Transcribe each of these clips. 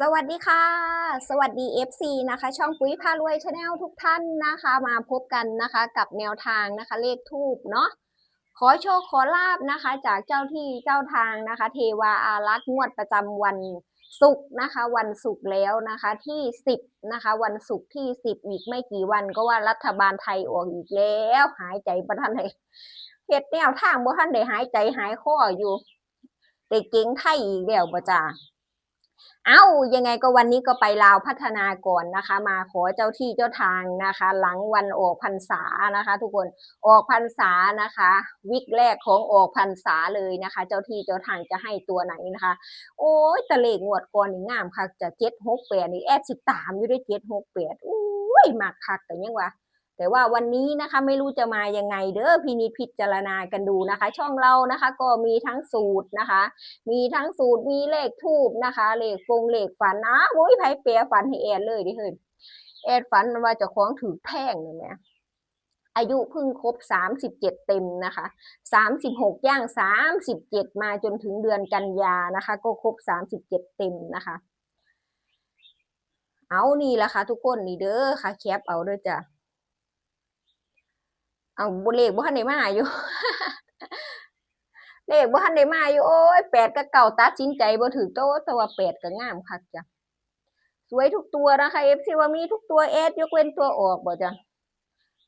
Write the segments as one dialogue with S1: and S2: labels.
S1: สวัสดีค่ะ สวัสดี FC นะคะ ช่องปุ๋ยพารวยชาแนลทุกท่านนะคะ มาพบกันนะคะกับแนวทางนะคะเลขทูบเนาะขอโชคขอลาบนะคะ จากเจ้าที่เจ้าทางนะคะ เทวาอารักษ์งวดประจำวันศุกร์นะคะ วันศุกร์แล้วนะคะที่ 10นะคะ วันศุกร์ที่ 10 อีกไม่กี่วันก็ว่ารัฐบาลไทยออกอีกแล้ว หายใจประทันเลยเฮ็ดแนวทางบ่ทันได้หายใจหายคออยู่ได้เก่งไทยอีกแล้วบ่จ้า เอ้ายังไงก็วันนี้ก็ไปลาวพัฒนาก่อนนะคะ มาขอเจ้าที่เจ้าทางนะคะ หลังวันออกพรรษานะคะ ทุกคนออกพรรษานะคะ วิกแรกของออกพรรษาเลยนะคะ เจ้าที่เจ้าทางจะให้ตัวไหนนะคะ โอ้ยตะเลงงวดก่อนนี่งามคักจะเจ็ดหกแปดนี่แอดสิตามอยู่ได้เจ็ดหกแปดอุ้ยมากคักแต่ยังวะ แต่ว่าวันนี้นะคะไม่รู้จะมายังไงเด้อพินิจพิจารณากันดูนะคะ ช่องเรานะคะ ก็มีทั้งสูตรนะคะ มีทั้งสูตรมีเลขทูบนะคะเลขฟงเลขฝันนะโอ้ยไผเปียฝันให้แอนเลยดิเฮ้ยแอนฝันว่าจะคล้องถือแท่งเลยแหมอายุเพิ่งครบสามสิบเจ็ดเต็มนะคะสามสิบหกย่างสามสิบเจ็ดมาจนถึงเดือนกันยานะคะ ก็ครบสามสิบเจ็ดเต็มนะคะ เอานี่ละค่ะทุกคนนี่เด้อค่ะแคปเอาเด้อจ้ะ เอาบ่เลขบ่ทันได้มาอยู่ เลขบ่ทันได้มาอยู่โอ้ยแปดกับเก่าตัดสินใจบ่ถือโตแต่ว่าแปดก็งามคักจ้ะสวยทุกตัวนะคะ FC ว่ามีทุกตัวเอสยกเว้นตัวออกบ่จ้ะ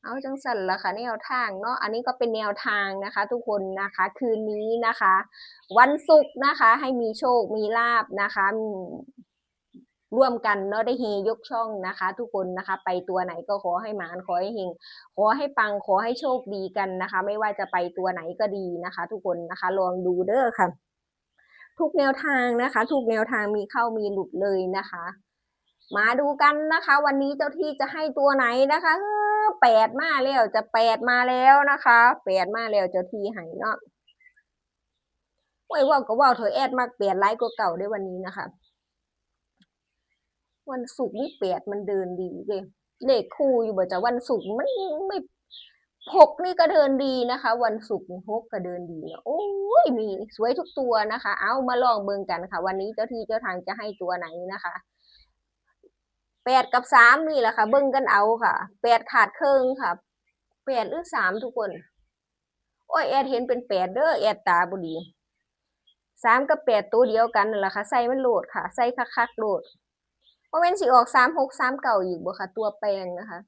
S1: เอาจังสั่นละค่ะแนวทางเนาะอันนี้ก็เป็นแนวทางนะคะ ทุกคนนะคะคืนนี้นะคะ วันศุกร์นะคะ ให้มีโชคมีลาบนะคะ ร่วมกันเนาะได้เฮยกช่องนะคะ ทุกคนนะคะ ไปตัวไหนก็ขอให้หมานขอให้เฮงขอให้ปังขอให้โชคดีกันนะคะ ไม่ว่าจะไปตัวไหนก็ดีนะคะ ทุกคนนะคะลองดูเด้อค่ะ ทุกแนวทางนะคะ ทุกแนวทางมีเข้ามีหลุดเลยนะคะ มาดูกันนะคะ วันนี้เจ้าที่จะให้ตัวไหนนะคะเออแปดมาแล้วจะแปดมาแล้วนะคะแปดมาแล้วเจ้าที่ให้เนาะโอ้ยว่าก็ว่าเธอแอดมากเปลี่ยนไลค์กว่าเก่าได้วันนี้นะคะ วันศุกร์นี่แปดมันเดินดีเลยเลขคู่อยู่บ่จ้ะวันศุกร์มันไม่หกนี่ก็เดินดีนะคะ วันศุกร์หกก็เดินดีนะโอ้ยมีสวยทุกตัวนะคะ เอามาลองเบิ่งกันค่ะ วันนี้เจ้าที่เจ้าทางจะให้ตัวไหนนะคะแปดกับสามนี่แหละค่ะ เบิ่งกันเอาค่ะแปดขาดเครึ่งค่ะแปดหรือสามทุกคน โอ้ยแอดเห็นเป็นแปดเด้อแอดตาบุดีสามกับแปดตัวเดียวกันนั่นแหละค่ะใส่มันโหลดค่ะ ใส่คักๆโหลด โมเมนสิออกสามหกสามเก่าอีกบ่ค่ะ ตัวแปลงนะคะ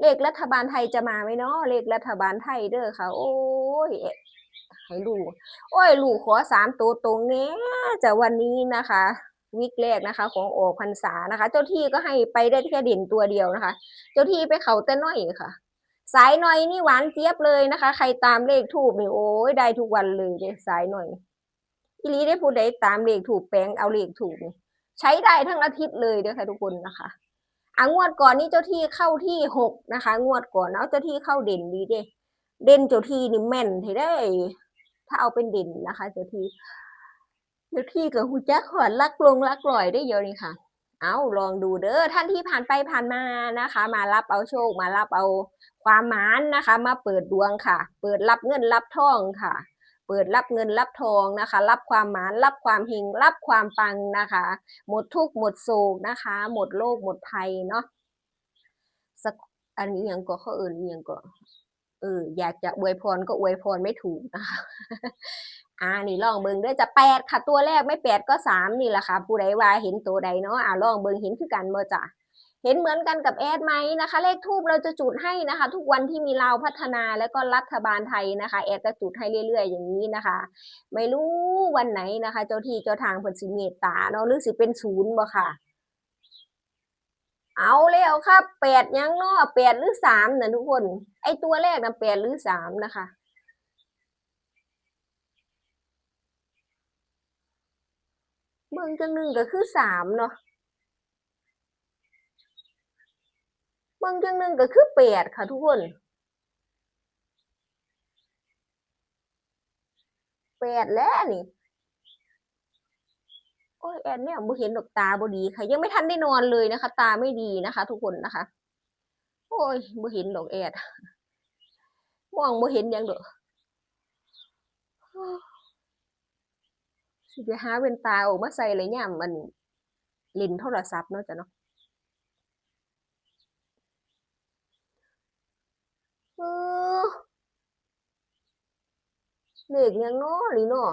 S1: เลขรัฐบาลไทยจะมาไหมเนาะเลขรัฐบาลไทยเด้อค่ะ โอ้ยให้ลูกโอ้ยลูกขอสามตัวตรงเนี้ยจะวันนี้นะคะวิกแรกนะคะ ของออกพรรษานะคะ เจ้าที่ก็ให้ไปได้แค่เด่นตัวเดียวนะคะ เจ้าที่ไปเขาแต่น้อยค่ะ สายหน่อยนี่หวานเจี๊ยบเลยนะคะ ใครตามเลขถูกนี่โอ้ยได้ทุกวันเลยเด้สายหน่อยอีลีได้ผู้ใดตามเลขถูกแปลงเอาเลขถูกนี่ ใช้ได้ทั้งอาทิตย์เลยเด้อค่ะทุกคนนะคะอะงวดก่อนนี่เจ้าที่เข้าที่หกนะคะ งวดก่อนเอาเจ้าที่เข้าเด่นดีเด้เด่นเจ้าที่นี่แม่นที่ได้ ถ้าเอาเป็นเด่นนะคะ เจ้าที่เจ้าที่กับหูจักขอนลักลงลักลอยได้เยอะนี่ค่ะ เอาลองดูเด้อท่านที่ผ่านไปผ่านมานะคะ มารับเอาโชคมารับเอาความหมานนะคะ มาเปิดดวงค่ะ เปิดรับเงินรับทองค่ะ เปิดรับเงินรับทองนะคะ รับความหมานรับความเฮงรับความปังนะคะ หมดทุกข์หมดโศกนะคะ หมดโรคหมดภัยเนาะสักอันนี้ยังก็เขาอื่นยังก็เอออยากจะอวยพรก็อวยพรไม่ถูกนะคะอ่านี่ลองเบิงด้อจะแปดค่ะตัวแรกไม่แปดก็สามนี่แหละค่ะ ผู้ใดว่าเห็นตัวใดเนาะอ่าลองเบิงเห็นคือกันบ่อจ้ะ เห็นเหมือนกันกับแอดไหมนะคะ เลขทูบเราจะจุดให้นะคะ ทุกวันที่มีลาวพัฒนาแล้วก็รัฐบาลไทยนะคะ แอดจะจุดให้เรื่อย ๆ อย่างนี้นะคะ ไม่รู้วันไหนนะคะ เจ้าที่เจ้าทางเพิ่นสิเมตตาเนาะหรือสิเป็นศูนย์บ่ค่ะ เอาแล้วครับแปดยังเนาะแปดหรือสามนะทุกคน ไอตัวแรกนะแปดหรือสามนะคะเบิ่งจังหนึ่งก็คือสามเนาะ เบิ่งจังหนึ่งก็คือแปดค่ะทุกคนแปดแล้วนี่โอ้ยแอนเนี่ยบ่เห็นดอกตาบ่ดีค่ะ ยังไม่ทันได้นอนเลยนะคะ ตาไม่ดีนะคะ ทุกคนนะคะ โอ้ยบ่เห็นดอกแอดมองบ่เห็นยังดอกสิไปหาแว่นตาออกมาใส่เลยยมันเล่นโทรศัพท์เนาะจ้ะเนาะเออ เลขยังเนาะหรือเนาะ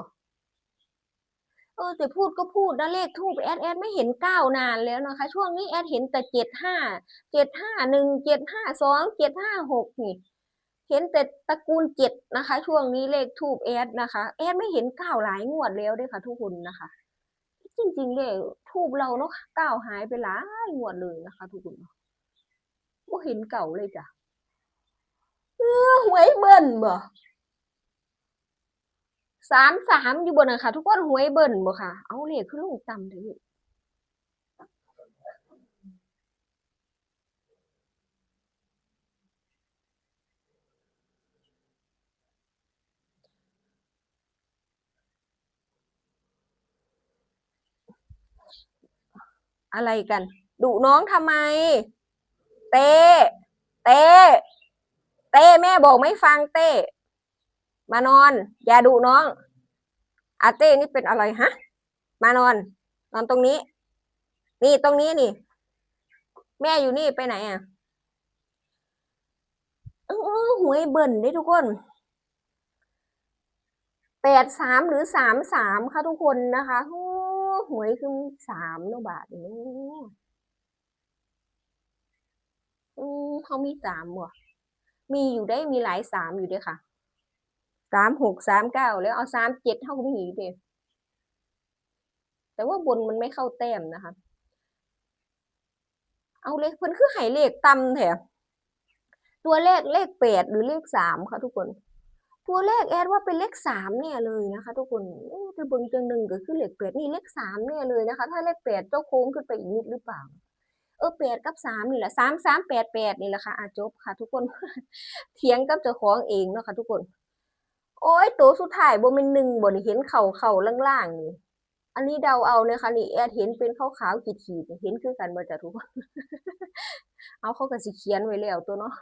S1: เออแต่พูดก็พูดนะเลขทูปแอดแอดไม่เห็นเก้านานแล้วนะคะ ช่วงนี้แอดเห็นแต่เจ็ดห้าเจ็ดห้าหนึ่งเจ็ดห้าสองเจ็ดห้าหกนี่ เห็นแต่ตระกูลเจ็ดนะคะ ช่วงนี้เลขทูปแอดนะคะแอดไม่เห็นเก้าหลายงวดแล้วด้วยค่ะ ทุกคนนะคะ จริงๆเลยทูบเราเนาะเก้าหายไปหลายงวดเลยนะคะ ทุกคนบ่เห็นเก่าเลยจ้ะเออหวยเบิ่นบ่ สามสามอยู่บนนะคะทุกคนหวยเบิ่นบ่ค่ะ เอาเลขขึ้นลงต่ำเถออะไรกันดุน้องทำไม เต้ เต้ เต้แม่บอกไม่ฟังเต้ มานอน อย่าดุน้อง อาเต้นี่เป็นอะไรฮะ มานอน นอนตรงนี้ นี่ตรงนี้นี่ แม่อยู่นี่ไปไหนอะเออหวยเบิ่นได้ทุกคนแปดสามหรือสามสามค่ะทุกคนนะคะหวยคือสามเนาะบาทนี่เนาะอืมเขามีสามบ่มีอยู่ได้มีหลายสามอยู่ด้อค่ะ สามหกสามเก้าแล้วเอาสามเจ็ดเท่ากับหีเด้แต่ว่าบนมันไม่เข้าแต้มนะคะ เอาเลขเพิ่นคือให้เลขต่ำแถมตัวเลขเลขแปดหรือเลขสามค่ะทุกคน ตัวเลขแอดว่าเป็นเลขสามเนี่ยเลยนะคะ ทุกคนโอ้แต่เบิ่งจังหนึ่งก็คือเลขแปดนี่เลขสามเนี่ยเลยนะคะ ถ้าเลขแปดเจ้าโค้งขึ้นไปอีกนิดหรือเปล่าเออแปดกับสามนี่แหละสามสามแปดแปดนี่แหละค่ะอาจบค่ะ ทุกคนเถียงกับเจ้าของเองเนาะค่ะทุกคน โอ้ยตัวสุดท้ายบ่เป็นหนึ่งบ่นี่เห็นเข่าเข่าล่างๆนี่ อันนี้เดาเอาเลยค่ะนี่แอดเห็นเป็นขาวๆขีดๆเห็นคือกันบ่จ้ะทุกคนเอาเขาก็สิเขียนไว้แล้วตัวเนาะ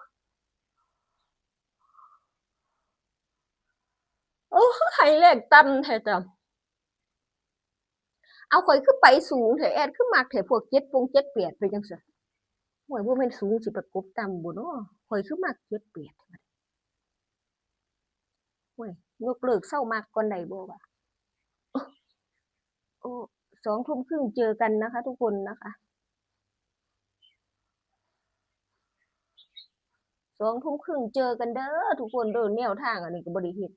S1: โอ้ไฮเลขต่ำแท้จ้ะเอาข่อยคือไปสูงแท้แอดคือมักแท้พวกเจ็ดปงเจ็ดแปดไปจังซั่นโอ้ยบ่แม่นสูงสิประกบต่ำบ่เนาะข่อยคือมักเจ็ดแปด โอ้ยยกเลิกเช้ามักก่อนได้บ่วะโอ้สองทุ่มครึ่งเจอกันนะคะ ทุกคนนะคะสองทุ่มครึ่งเจอกันเด้อทุกคนเดินแนวทางอันนี้ก็บ่ได้เฮ็ด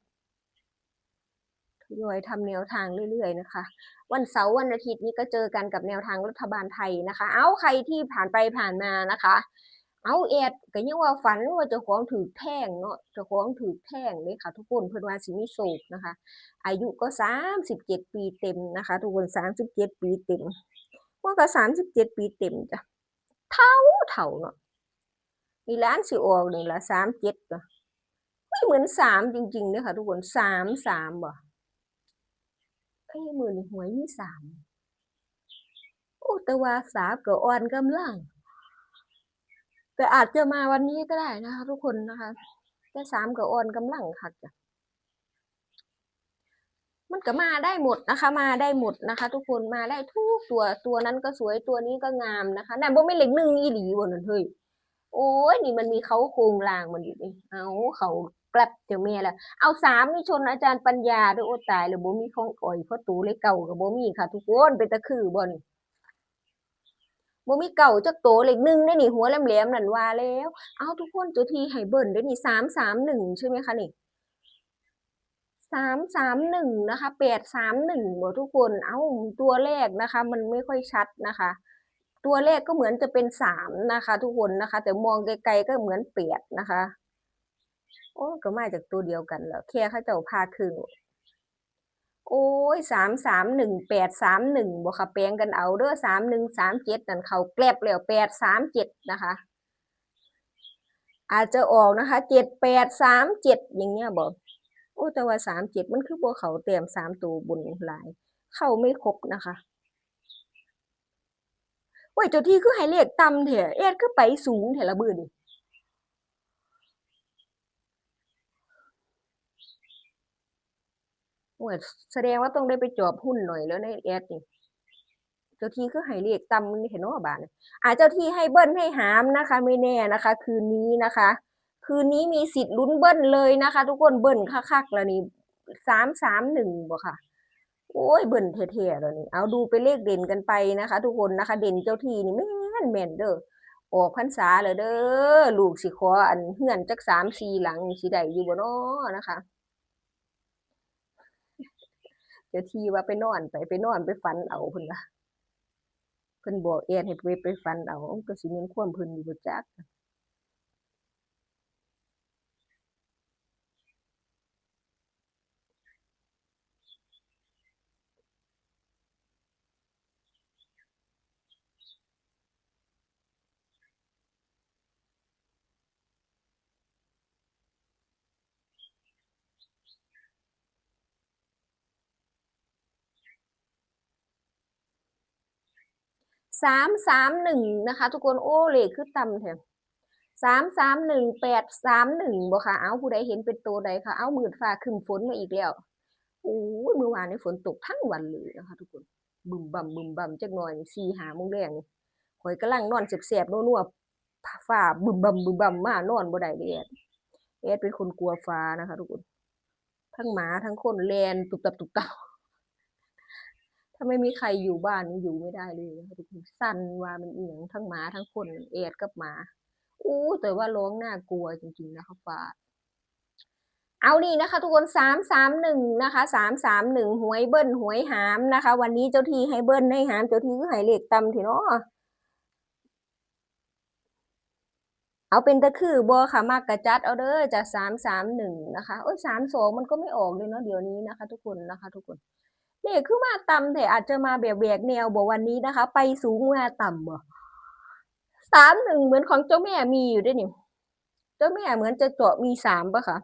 S1: ทยอยทำแนวทางเรื่อยๆนะคะ วันเสาร์วันอาทิตย์นี้ก็เจอกันกับแนวทางรัฐบาลไทยนะคะ เอาใครที่ผ่านไปผ่านมานะคะ เอาแอดก็ยังว่าฝันว่าเจ้าของถือแท่งเนาะเจ้าของถือแท่งเลยค่ะ ทุกคนเพิ่นว่าสิมีโศกนะคะ อายุก็สามสิบเจ็ดปีเต็มนะคะ ทุกคนสามสิบเจ็ดปีเต็มว่าก็สามสิบเจ็ดปีเต็มจ้ะเท่าเท่าเนาะมีร้านสิออกนี่ละสามเจ็ดเนาะไม่เหมือนสามจริงๆเนยค่ะ ทุกคนสามสามบ่ไอ้มือนี่หวยมีสามโอ้แต่ว่าสามก็อ่อนกำลัง แต่อาจจะมาวันนี้ก็ได้นะคะ ทุกคนนะคะแต่สามก็อ่อนกำลังค่ะจ้ะมันก็มาได้หมดนะคะ มาได้หมดนะคะ ทุกคนมาได้ทุกตัวตัวนั้นก็สวยตัวนี้ก็งามนะคะนั่นบ่ไม่เล็กหนึ่งอีหลีบ่นั่นเฮ้ยโอ้ยนี่มันมีเขาโครงรางมันอยู่นี่เอาเขากลับเจ้าแม่แล้วเอาสามนี่ชนอาจารย์ปัญญาด้วยโอ้ตายแล้วบ่มีของอ่อยเพราะตูเลยเก่ากับบ่มีค่ะ ทุกคนเป็นตะคือบ่นี่ บ่มีเก่าจักโตเล็กหนึ่งได้นี่หัวแหลมๆนั่นว่าแล้ว เอาทุกคนจ้าที่ให้เบิ่นได้นี่สามสามหนึ่งใช่ไหมคะนี่สามสามหนึ่งนะคะแปดสามหนึ่งหมดทุกคน เอ้าตัวเลขนะคะ มันไม่ค่อยชัดนะคะ ตัวเลขก็เหมือนจะเป็นสามนะคะ ทุกคนนะคะ แต่มองไกลๆก็เหมือนแปดนะคะ โอ้ก็มาจากตัวเดียวกันแล้วแค่เขาเจ้าพาครึ่ง โอ้ยสามสามหนึ่งแปดสามหนึ่งบอกค่ะแปลงกันเอาเด้อสามหนึ่งสามเจ็ดนั่นเขาแกลบแล้วแปดสามเจ็ดนะคะ อาจจะออกนะคะเจ็ดแปดสามเจ็ดอย่างเงี้ยบอกโอ้แต่ว่าสามเจ็ดมันคือบัวเขาเต็มสามตัวบนหลาย เข้าไม่ครบนะคะโอ้ยเจ้าที่คือให้เลขต่ำเถอะเอ็ดคือไปสูงเถอะละเบือดิ โอ้ยแสดงว่าต้องได้ไปจอบหุ้นหน่อยแล้วในแอดนี่เจ้าที่คือให้เลขตำนี่เห็นเนาบาดนี้อาเจ้าที่ให้เบิ้ลให้หามนะคะ ไม่แน่นะคะ คืนนี้นะคะ คืนนี้มีสิทธิ์ลุ้นเบิ้ลเลยนะคะ ทุกคนเบิ้ลคักๆแล้วนี่สามสามหนึ่งบ่ค่ะ โอ้ยเบิ่นเท่ๆแล้วนี่เอาดูไปเลขเด่นกันไปนะคะ ทุกคนนะคะ เด่นเจ้าที่นี่แม่นแม่นเด้อออกพรรษาแล้วเด้อลูกสิขออันเฮือนจักสามสี่หลังนี่สิได้อยู่บ่น้อนะคะ เจ้าที่ว่าไปนอนไปไปนอนไปฝันเอาเพิ่นว่าเพิ่นบอกแอนให้ไปไปฝันเอาก็สิแม่นความเพิ่นอยู่บ่จัก สามสามหนึ่งนะคะ ทุกคนโอ้เลขคือต่ำแท้สามสามหนึ่งแปดสามหนึ่งบ่ค่ะ เอาผู้ใดเห็นเป็นตัวใดค่ะ เอามืดฟ้าครึ้มฝนมาอีกแล้วโอ้ยเมื่อวานนี้ฝนตกทั้งวันเลยนะคะ ทุกคนบึมบั่มบึมบั่มจักหน่อยสี่หามงแรงนี่ข่อยกำลังนอนแสบๆนัวๆฟ้าบึมบั่มบึมบั่มมานอนบ่ได้เดดแอดเป็นคนกลัวฟ้านะคะ ทุกคน ทั้งหมาทั้งคนแลนตุบตับตุบตับ ถ้าไม่มีใครอยู่บ้านนี่อยู่ไม่ได้เลยนะคะทุกคนสั่นว่ามันเอียงทั้งหมาทั้งคนแอดกับหมา อู้แต่ว่าร้องน่ากลัวจริงๆนะคะฟ้าเอานี่นะคะทุกคนสามสามหนึ่งนะคะสามสามหนึ่งหวยเบิ้ลหวยหามนะคะ วันนี้เจ้าที่ให้เบิ้ลให้หามเจ้าที่ก็ให้เลขตำทีเนาะเอาเป็นตะคือบอค่ะมากกระจัดเอาเด้อจากสามสามหนึ่งนะคะโอ้ยสามสองมันก็ไม่ออกเลยเนาะเดี๋ยวนี้นะคะ ทุกคนนะคะ ทุกคน เลขคือมาต่ำแต่อาจจะมาแบบแบกแนวบอกวันนี้นะคะ ไปสูงมาต่ำบ่สามหนึ่งเหมือนของเจ้าแม่มีอยู่ด้วยนี่เจ้าแม่เหมือนจะเจาะมีสามปะคะ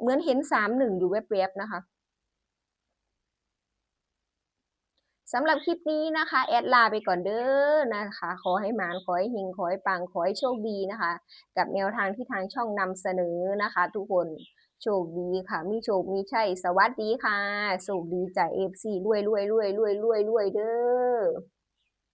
S1: เหมือนเห็นสามหนึ่งอยู่แวบๆนะคะสำหรับคลิปนี้นะคะ แอดลาไปก่อนเด้อนะคะ ขอให้หมานขอให้หิงขอให้ปังขอให้โชคดีนะคะ กับแนวทางที่ทางช่องนำเสนอนะคะ ทุกคน โชคดีค่ะ มีโชค มีชัย สวัสดีค่ะ โชคดีจากเอฟซีรวยรวยรวยรวยรวยรวยเด้อ